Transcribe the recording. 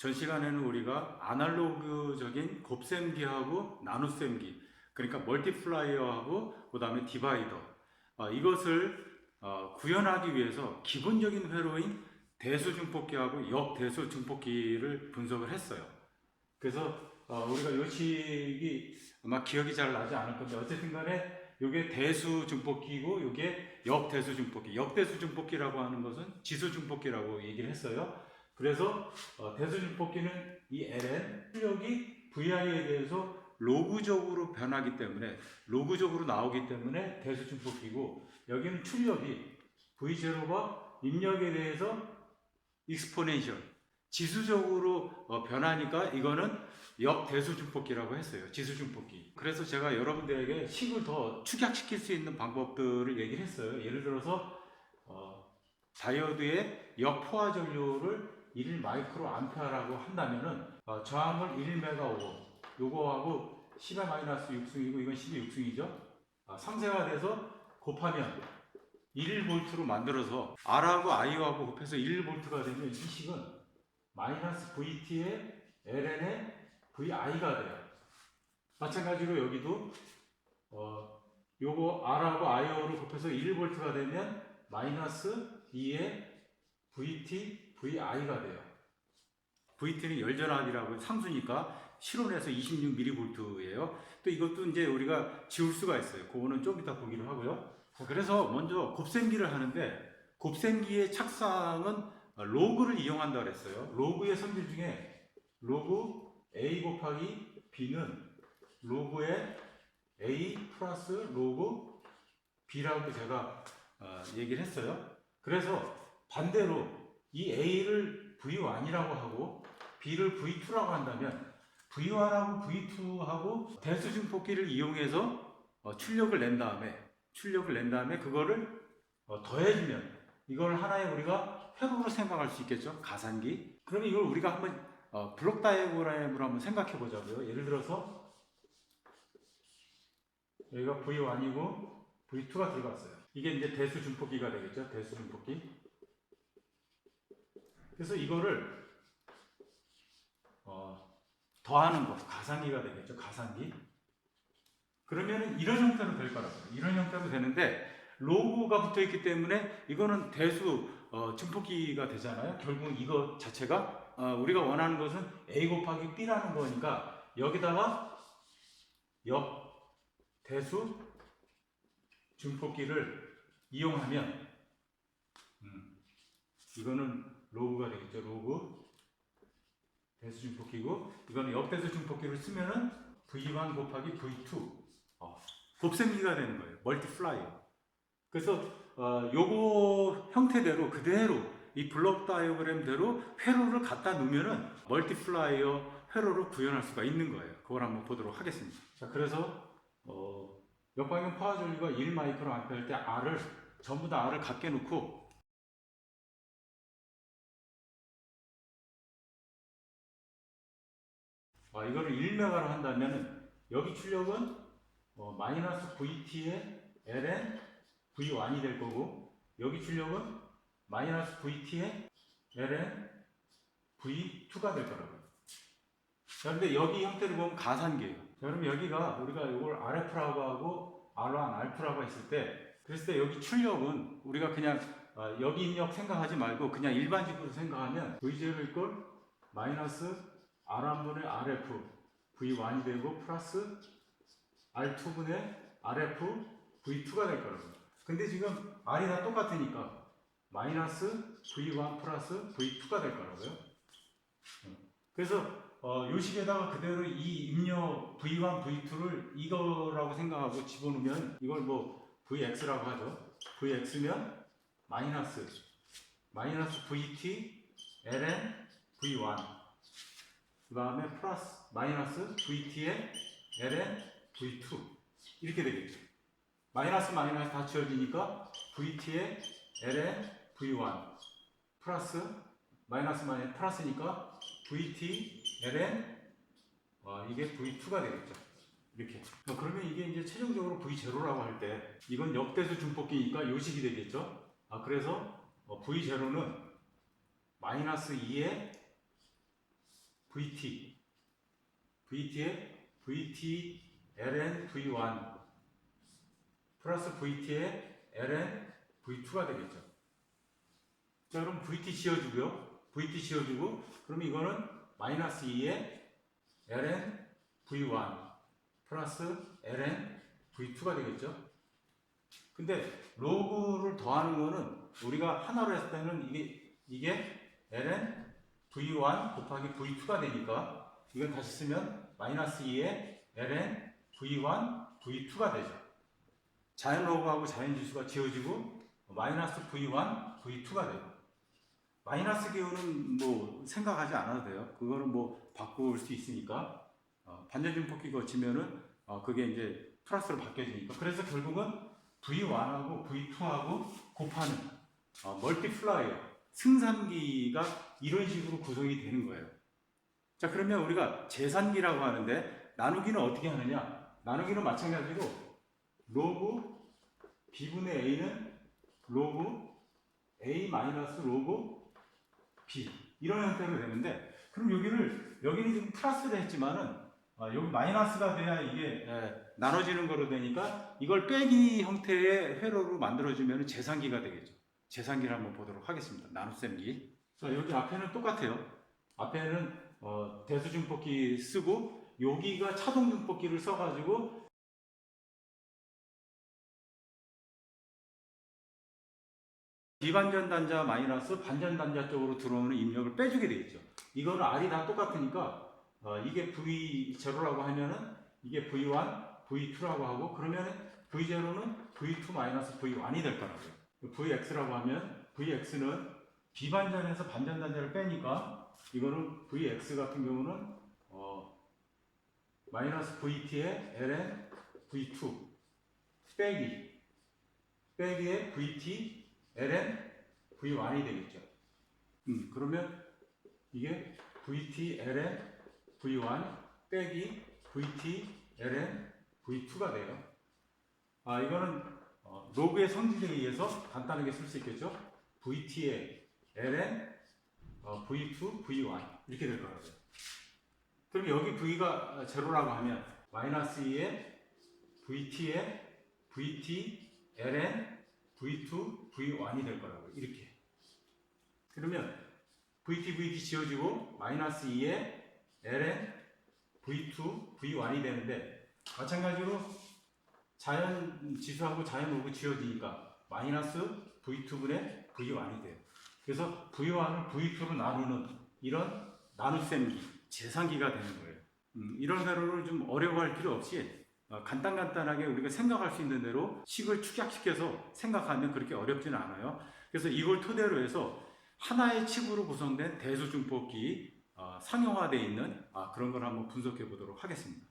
전 시간에는 우리가 아날로그적인 곱셈기하고 나눗셈기, 그러니까 멀티플라이어하고 그 다음에 디바이더, 어, 이것을 어, 구현하기 위해서 기본적인 회로인 대수중폭기하고 역대수중폭기를 분석을 했어요. 그래서 어, 우리가 요 식이 아마 기억이 잘 나지 않을 건데 어쨌든 간에 이게 대수중폭기고 이게 역대수중폭기. 역대수중폭기라고 하는 것은 지수중폭기라고 얘기를 했어요. 그래서 어, 대수중폭기는 이 ln 출력이 vi에 대해서 로그적으로 변하기 때문에 로그적으로 나오기 때문에 대수중폭기고 여기는 출력이 v0가 입력에 대해서 익스포넨셜 지수적으로 어, 변하니까 이거는 역대수중폭기라고 했어요. 지수중폭기. 그래서 제가 여러분들에게 식을 더 축약시킬 수 있는 방법들을 얘기를 했어요. 예를 들어서 어, 다이오드의 역포화 전류를 1 마이크로 암페어라고 한다면은 어, 저항을 1 메가오hm 요거하고 10의 마이너스 6승이고 이건 10의 6승이죠. 아, 상세가 돼서 곱하면 1볼트로 만들어서 R하고 I하고 곱해서 1볼트가 되면 이 식은 마이너스 VT의 LN의 VI가 돼요. 마찬가지로 여기도 어, 요거 R하고 I하고를 곱해서 1볼트가 되면 마이너스 2의 VT, VI가 돼요. VT는 열전압이라고 상수니까 실온에서 26mV예요. 또 이것도 이제 우리가 지울 수가 있어요. 그거는 좀 이따 보기로 하고요. 자, 그래서 먼저 곱셈기를 하는데 곱셈기의 착상은 로그를 이용한다 그랬어요. 로그의 성질 중에 로그 A 곱하기 B는 로그의 A 플러스 로그 B라고 제가 어, 얘기를 했어요. 그래서 반대로 이 A를 V1이라고 하고 B를 V2라고 한다면 V1하고 V2하고 대수증폭기를 이용해서 어, 출력을 낸 다음에 출력을 낸 다음에 그거를 어, 더해주면 이걸 하나의 우리가 회로로 생각할 수 있겠죠? 가산기. 그러면 이걸 우리가 한번 어, 블록 다이어그램으로 한번 생각해 보자고요. 예를 들어서 여기가 V1이고 V2가 들어갔어요. 이게 이제 대수증폭기가 되겠죠? 대수증폭기 그래서 이거를 어, 더하는 거 가상기가 되겠죠 가상기 그러면 이런 형태로 될 거라고요. 이런 형태로 되는데 로고가 붙어 있기 때문에 이거는 대수 어, 증폭기가 되잖아요. 결국 이거 자체가 어, 우리가 원하는 것은 a 곱하기 b라는 거니까 여기다가 역 대수 증폭기를 이용하면 음, 이거는 로그가 되겠죠 로그 대수 증폭기고 이거는 역대수 증폭기를 쓰면은 V1 곱하기 V2 어, 곱셈기가 되는 거예요. 멀티플라이어. 그래서 어, 요거 형태대로 그대로 이 블록 다이어그램대로 회로를 갖다 놓으면은 멀티플라이어 회로를 구현할 수가 있는 거예요. 그걸 한번 보도록 하겠습니다. 자, 그래서 어, 역방향 파워 전류가 1 마이크로 암페어일 때 R을 전부 다 R을 갖게 놓고 아, 이거를 1메가로 한다면 여기 출력은 어, 마이너스 VT의 ln V1이 될 거고 여기 출력은 마이너스 VT의 ln V2가 될 거라고요. 자, 근데 여기 형태를 보면 가산기예요. 자, 그럼 여기가 우리가 이걸 RF라고 하고 R1, R라고 했을 때 그랬을 때 여기 출력은 우리가 그냥 어, 여기 입력 생각하지 말고 그냥 일반적으로 생각하면 V0일 걸 마이너스 R1분의 RF V1이 되고 플러스 R2분의 RF V2가 될 거라고. 근데 지금 R이 다 똑같으니까 마이너스 V1 플러스 V2가 될 거라고요. 어. 그래서 어, 요 식에다가 그대로 이 입력 V1, V2를 이거라고 생각하고 집어넣으면 이걸 뭐 VX라고 하죠. VX면 마이너스 마이너스 VT ln V1 그 다음에 플러스 마이너스 VT의 ln V2 이렇게 되겠죠. 마이너스 마이너스 다 지워지니까 VT의 ln V1 플러스 마이너스 마이너스 플러스니까 VT ln 어, 이게 V2가 되겠죠. 이렇게. 어, 그러면 이게 이제 최종적으로 V0라고 할 때 이건 역대수 중폭기니까 요식이 되겠죠. 아 그래서 어, V0는 마이너스 2의 VT VT에 VT ln V1 플러스 VT에 ln V2가 되겠죠. 자 그럼 VT 지어주고요. VT 지어주고 그럼 이거는 마이너스 2에 ln V1 플러스 ln V2가 되겠죠. 근데 로그를 더하는 거는 우리가 하나로 했을 때는 이게 이게 v1 곱하기 v2가 되니까 이건 다시 쓰면 마이너스 2에 ln v1 v2가 되죠. 자연 로그하고 자연 지수가 지워지고 마이너스 v1 v2가 돼요. 마이너스 기호는 뭐 생각하지 않아도 돼요. 그거는 뭐 바꿀 수 있으니까 어, 반전증폭기 거치면은 어, 그게 이제 플러스로 바뀌어지니까 그래서 결국은 V1하고 V2하고 곱하는 어, 멀티플라이어 승산기가 이런 식으로 구성이 되는 거예요. 자 그러면 우리가 재산기라고 하는데 나누기는 어떻게 하느냐? 나누기는 마찬가지로 로그 b분의 a는 로그 a 마이너스 로그 b 이런 형태로 되는데 그럼 여기를 여기는 지금 플러스를 했지만은 아, 여기 마이너스가 돼야 이게 에, 나눠지는 거로 되니까 이걸 빼기 형태의 회로로 만들어주면 재산기가 되겠죠. 재산기를 한번 보도록 하겠습니다. 나눗셈기. 자 여기 앞에는 똑같아요. 앞에는 어, 대수증폭기 쓰고 여기가 차동증폭기를 써가지고 비반전 단자 마이너스 반전 단자 쪽으로 들어오는 입력을 빼주게 되겠죠. 이거는 R이 다 똑같으니까 어, 이게 V0라고 하면은 이게 V1, V2라고 하고 그러면은 V0는 V2 마이너스 V1이 될 거라고요. VX라고 하면 VX는 비반전에서 반전 단자를 빼니까 이거는 VX 같은 경우는 어, 마이너스 VT의 ln V2 빼기 빼기의 VT ln V1이 되겠죠. 음, 그러면 이게 VT ln V1 빼기 VT ln V2가 돼요. 아, 이거는 어, 로그의 성질에 의해서 간단하게 쓸 수 있겠죠. VT의 ln 어, V2, V1 이렇게 될 거라고요. 그럼 여기 V가 제로라고 하면 마이너스 2의 VT의 VT ln V2, V1이 될 거라고요. 이렇게. 그러면 VT, VT 지워지고 마이너스 2의 ln V2, V1이 되는데 마찬가지로 자연 지수하고 자연 로그 지워지니까 마이너스 V2분의 V1이 돼요. 그래서 V1을 V2로 나누는 이런 나눗셈기, 재산기가 되는 거예요. 음, 이런 회로를 좀 어려워할 필요 없이 어, 간단간단하게 우리가 생각할 수 있는 대로 식을 축약시켜서 생각하면 그렇게 어렵지는 않아요. 그래서 이걸 토대로 해서 하나의 칩으로 구성된 대수중폭기 어, 상용화되어 있는 아, 그런 걸 한번 분석해 보도록 하겠습니다.